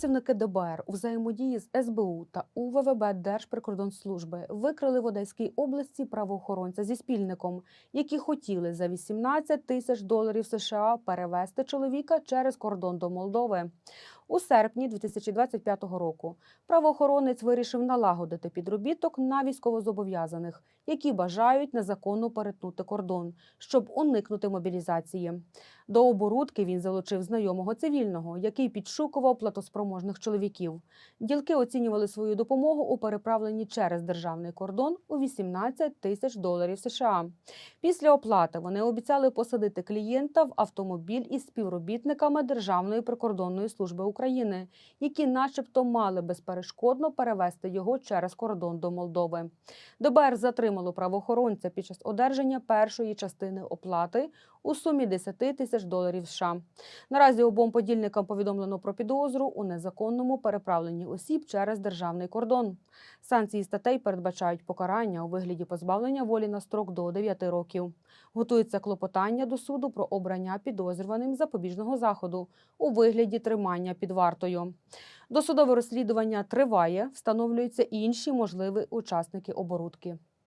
Працівники ДБР у взаємодії з СБУ та УВВБ Держприкордонслужби викрили в Одеській області правоохоронця зі спільником, які хотіли за 18 тисяч доларів США перевести чоловіка через кордон до Молдови. У серпні 2025 року правоохоронець вирішив налагодити підробіток на військовозобов'язаних, які бажають незаконно перетнути кордон, щоб уникнути мобілізації. До оборудки він залучив знайомого цивільного, який підшукував платоспроможних чоловіків. Ділки оцінювали свою допомогу у переправленні через державний кордон у 18 тисяч доларів США. Після оплати вони обіцяли посадити клієнта в автомобіль із співробітниками Державної прикордонної служби України, які, начебто, мали безперешкодно перевести його через кордон до Молдови. ДБР затримало правоохоронця під час одержання першої частини оплати у сумі 10 тисяч доларів США. Наразі обом подільникам повідомлено про підозру у незаконному переправленні осіб через державний кордон. Санкції статей передбачають покарання у вигляді позбавлення волі на строк до 9 років. Готується клопотання до суду про обрання підозрюваним запобіжного заходу у вигляді тримання під вартою. Досудове розслідування триває, встановлюються інші можливі учасники оборудки.